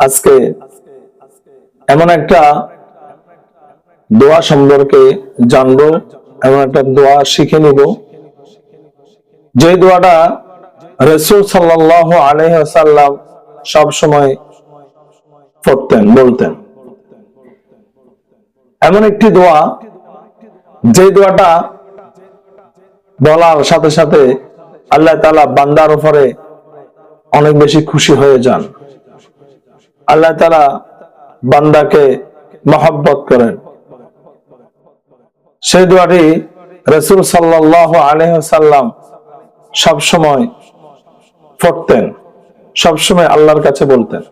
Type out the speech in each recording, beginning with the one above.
আজকে এমন একটা দোয়া সম্পর্কে জানব, এমন একটা দোয়া শিখে নিব। যে দোয়াটা রসুল সাল্লাহ আলহাম সব সময় পড়তেন, বলতেন। এমন একটি দোয়া, যে দোয়াটা বলার সাথে সাথে আল্লাহ তালা বান্দার উপরে অনেক বেশি খুশি হয়ে যান। আল্লাহ তালা বান্দাকে মহব্বত করেন। সেই দোয়াটি রসুল সাল্লাহ আলহাম সব সময় পড়তেন, সবসময় আল্লাহর কাছে বলতেন।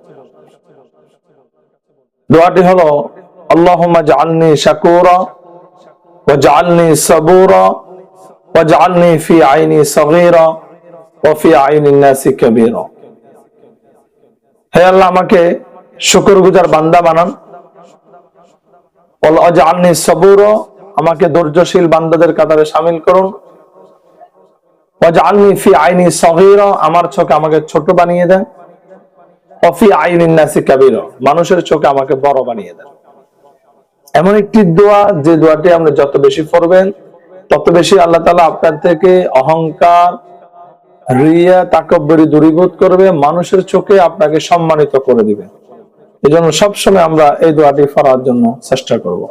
দোয়াটি হলো, আল্লাহুম্মা জাআলনি শাকুরা ওয়া জাআলনি সাবুরা ওয়া জাআলনি ফি আইনি সগীরা ও ফি আইনি নাসি কাবীরা। হে আল্লাহ, আমাকে শুকরগুজার বান্দা বানান। জাআলনি সাবুরা, আমাকে ধৈর্যশীল বান্দাদের কাতারে শামিল করুন। জাআলনি ফি আইনি সগীরা, আমার চোখে আমাকে ছোট বানিয়ে দেন। অফি আইনিন নাসি কাবির, মানুষের চোখে আমাকে বড় বানিয়ে দেন। এমন একটি দোয়া, যে দোয়াটি আপনি যত বেশি পড়বেন, তত বেশি আল্লাহ তালা আপনার থেকে অহংকার রিয়া তাকব্বরি দূরীভূত করবে, মানুষের চোখে আপনাকে সম্মানিত করে দিবে। এজন্য জন্য সবসময় আমরা এই দোয়াটি পড়ার জন্য চেষ্টা করব।